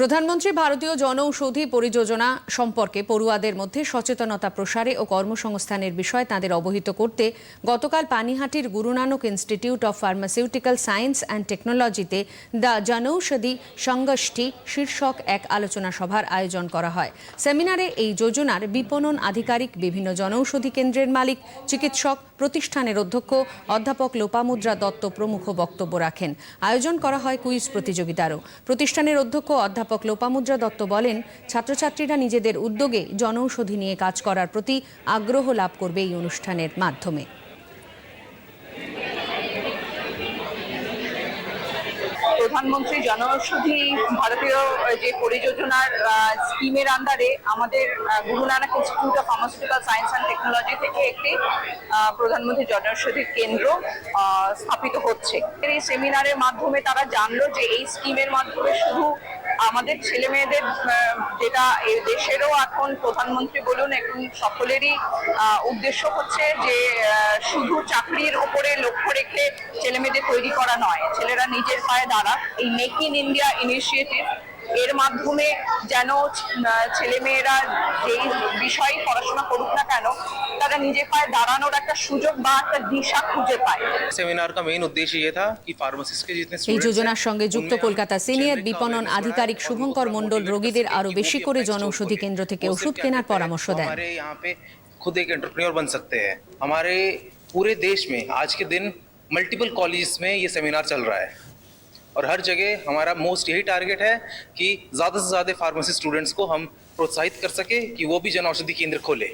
প্রধানমন্ত্রী ভারতীয় জনৌষধি পরিযোজনা সম্পর্কে পড়ুয়াদের মধ্যে সচেতনতা প্রসারে ও কর্মসংস্থানের বিষয়ে তাদের অবহিত করতে গতকাল পানিহাটির Guru Nanak institute of pharmaceutical science and টেকনোলজিতে দ্য জনৌষধি সংগষ্টি শীর্ষক এক আলোচনা সভার আয়োজন করা হয়। সেমিনারে এই যোজনার বিপণন আধিকারিক বিভিন্ন জনৌষধি কেন্দ্রের মালিক, চিকিৎসক, প্রতিষ্ঠানের অধ্যক্ষ, অধ্যাপক লোপামুদ্রা দত্ত প্রমুখ বক্তব্য রাখেন। আয়োজন করা হয় কুইজ প্রতিযোগিতারও। প্রতিষ্ঠানের অধ্যক্ষ, অধ্যাপক লোপামুদ্রা দত্ত বলেন, ছাত্রছাত্রীরা নিজেদের উদ্যোগে জনৌষধি নিয়ে কাজ করার প্রতি আগ্রহ লাভ করবে এই অনুষ্ঠানের মাধ্যমে। প্রধানমন্ত্রী জনঔষধি ভারতীয় যে পরিযোজনার স্কিমের আন্ডারে আমাদের Guru Nanak institute of pharmaceutical science and technology থেকে একটি প্রধানমন্ত্রী জনৌষধি কেন্দ্র স্থাপিত হচ্ছে। এই সেমিনারের মাধ্যমে তারা জানলো যে এই স্কিমের মাধ্যমে শুধু আমাদের ছেলে মেয়েদের যেটা দেশেরও এখন প্রধানমন্ত্রী বলুন, এখন সকলেরই উদ্দেশ্য হচ্ছে যে শুধু চাকরির ওপরে লক্ষ্য রেখে ছেলে মেয়েদের তৈরি করা নয়। ছেলেরা নিজের পায়ে দাঁড়াক। এই মেক ইন ইন্ডিয়া ইনিশিয়েটিভ এর মাধ্যমে যেন ছেলে মেয়েরা যেই বিষয়ে পড়াশোনা করুক না কেন তারা নিজের পায়ে দাঁড়ানোর একটা সুযোগ বা একটা দিশা খুঁজে পায় सेमिनार का मेन उद्देश्य ये था कि फार्मासिस्ट के जितने এই students যোজনার हैं, সঙ্গে যুক্ত उनमें हम কলকাতা সিনিয়র generic का বিপণন awareness আধিকারিক बढ़ाएं और শুভঙ্কর उनको মণ্ডল motivate রোগীদের करें আরও कि वो বেশি भी করে अपना export জনৌষধি करें। কেন্দ্র থেকে वो ওষুধ सिर्फ क्या কেনার कहते हैं, পরামর্শ वो দেন हमारे यहाँ पे खुद एक एंटरप्रेन्योर बन सकते हैं हमारे पूरे देश में आज के दिन मल्टीपल कॉलेज में ये सेमिनार चल रहा है और हर जगह हमारा मोस्ट यही टारगेट है कि ज़्यादा से ज़्यादा फार्मेसी स्टूडेंट्स को हम प्रोत्साहित कर सके कि वो भी जन औषधि केंद्र खोले।